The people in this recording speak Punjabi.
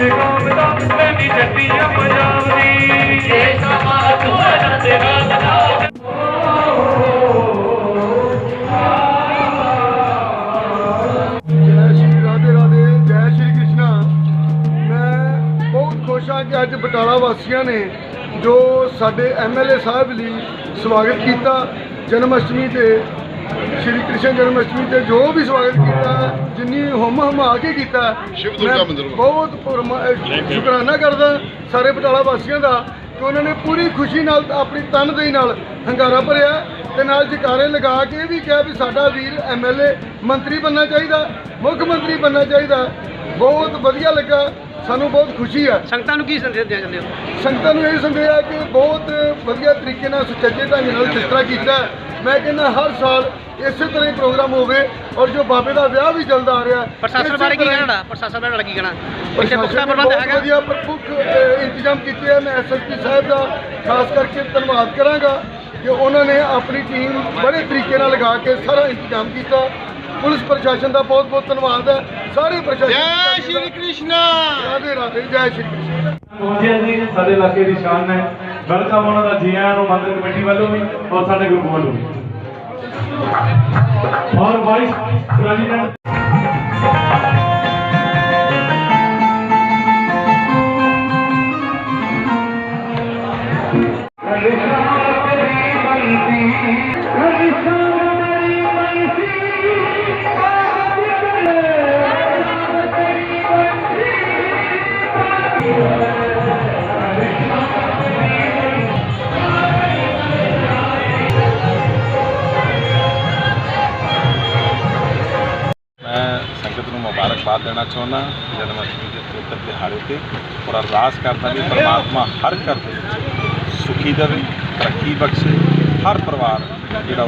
ਆਨੰਦ ਕਾਮ ਦਾ ਮੈਂ ਪੰਜਾਬ ਦੀ ਜੇ ਸ਼ਮਾ ਤੂੰ ਆਨੰਦ ਕਾਮ ਜੈ ਸ਼੍ਰੀ ਰਾਧੇ ਰਾਧੇ ਜੈ ਸ਼੍ਰੀ ਕ੍ਰਿਸ਼ਨਾ। ਮੈਂ ਬਹੁਤ ਖੁਸ਼ ਹਾਂ ਕਿ ਅੱਜ ਬਟਾਲਾ ਵਾਸੀਆਂ ਨੇ ਜੋ ਸਾਡੇ ਐਮਐਲਏ ਸਾਹਿਬ ਲਈ ਸਵਾਗਤ ਕੀਤਾ। ਜਨਮ ਅਸ਼ਟਮੀ ਤੇ ਸ਼੍ਰੀ ਕ੍ਰਿਸ਼ਨ ਜਨਮ ਅਸ਼ਟਮੀ ਤੇ ਜੋ ਵੀ ਸਵਾਗਤ ਕੀਤਾ ਜਿੰਨੀ ਹਮ ਹਮਾ ਕੇ ਕੀਤਾ ਸ਼ਿਵ ਦੁਰਗਾ ਮੈਂ ਮੰਦਿਰ ਵੱਲੋਂ। ਬਹੁਤ ਪਰਮਾ- ਸ਼ੁਕਰਾਨਾ ਕਰਦਾ ਸਾਰੇ ਬਟਾਲਾ ਵਾਸੀਆਂ ਦਾ ਕਿ ਉਹਨਾਂ ਨੇ ਪੂਰੀ ਖੁਸ਼ੀ ਨਾਲ ਆਪਣੀ ਤਨਦੇਹੀ ਨਾਲ ਹੰਗਾਰਾ ਭਰਿਆ ਤੇ ਨਾਲ ਜਕਾਰੇ ਲਗਾ ਕੇ ਇਹ ਵੀ ਕਿਹਾ ਵੀ ਸਾਡਾ ਵੀਰ ਐਮਐਲਏ ਮੰਤਰੀ ਬੰਨਣਾ ਚਾਹੀਦਾ ਮੁੱਖ ਮੰਤਰੀ ਬੰਨਣਾ ਚਾਹੀਦਾ। ਬਹੁਤ ਵਧੀਆ ਲੱਗਾ। ਸਾਨੂੰ ਬਹੁਤ ਖੁਸ਼ੀ ਆ ਸੰਗਤਾਂ ਨੂੰ ਕੀ ਸੰਦੇਸ਼ ਦੇਣਾ ਚਾਹੁੰਦੇ ਹੋ? ਸੰਗਤਾਂ ਨੂੰ ਇਹ ਸੰਦੇਸ਼ ਹੈ ਕਿ ਬਹੁਤ ਵਧੀਆ ਤਰੀਕੇ ਨਾਲ ਸੁਚੱਜੇ ਢੰਗ ਨਾਲ ਜਿਸ ਤਰ੍ਹਾਂ ਕੀਤਾ ਮੈਂ ਕਹਿੰਦਾ ਹਰ ਸਾਲ ਇਸੇ ਤਰ੍ਹਾਂ ਹੀ ਪ੍ਰੋਗਰਾਮ ਹੋਵੇ ਔਰ ਜੋ ਬਾਬੇ ਦਾ ਵਿਆਹ ਵੀ ਚੱਲਦਾ ਆ ਰਿਹਾ ਪ੍ਰਸ਼ਾਸਨ ਬਾਰੇ ਕੀ ਕਹਿਣਾ ਪ੍ਰਸ਼ਾਸਨ ਬਾਰੇ ਕੀ ਕਹਿਣਾ? ਇੱਥੇ ਪੁਖਤਾ ਪ੍ਰਬੰਧ ਹੈਗਾ। ਵਧੀਆ ਪ੍ਰਮੁੱਖ ਅਹ, ਇੰਤਜ਼ਾਮ ਕੀਤੇ ਆ। ਮੈਂ ਐਸਐਸਪੀ ਸਾਹਿਬ ਦਾ ਖਾਸ ਕਰਕੇ ਧੰਨਵਾਦ ਕਰਾਂਗਾ ਕਿ ਉਹਨਾਂ ਨੇ ਆਪਣੀ ਟੀਮ ਬੜੇ ਤਰੀਕੇ ਨਾਲ ਲਗਾ ਕੇ ਸਾਰਾ ਇੰਤਜ਼ਾਮ ਕੀਤਾ। ਪੁਲਿਸ ਪ੍ਰਸ਼ਾਸਨ ਦਾ ਬਹੁਤ ਬਹੁਤ ਧੰਨਵਾਦ ਹੈ। ਸਾਰੇ ਪ੍ਰਸ਼ਾਸਨ ਜੈ ਸ਼੍ਰੀ ਕ੍ਰਿਸ਼ਨ। ਰਾਧੇ ਰਾਧੇ ਜੈ ਸ਼੍ਰੀ ਕ੍ਰਿਸ਼ਨ। ਪਹੁੰਚਿਆ ਜੀ ਸਾਡੇ ਇਲਾਕੇ ਦੀ ਸ਼ਾਨ ਹੈ। ਵੈਲਕਮ ਉਹਨਾਂ ਦਾ ਜੀ ਆਇਆਂ ਨੂੰ ਮੰਦਰ ਕਮੇਟੀ ਵੱਲੋਂ ਵੀ ਔਰ ਸਾਡੇ ਗਰੁੱਪ ਵੱਲੋਂ ਵੀ। ਔਰ ਵਾਈਸ ਪ੍ਰੈਜ਼ੀਡੈਂਟ ਮੈਂ ਸੰਗਤ ਨੂੰ ਮੁਬਾਰਕਬਾਦ ਦੇਣਾ ਚਾਹੁੰਦਾ ਜਨਮ ਅਸ਼ਟਮੀ ਦੇ ਪਵਿੱਤਰ ਦਿਹਾੜੇ ਤੇ ਔਰ ਅਰਦਾਸ ਕਰਦਾ ਵੀ ਪਰਮਾਤਮਾ ਹਰ ਘਰ ਦੇ ਵਿੱਚ ਸੁਖੀ ਦੇਵੇ ਤਰੱਕੀ ਬਖਸ਼ੇ ਹਰ ਪਰਿਵਾਰ ਜਿਹੜਾ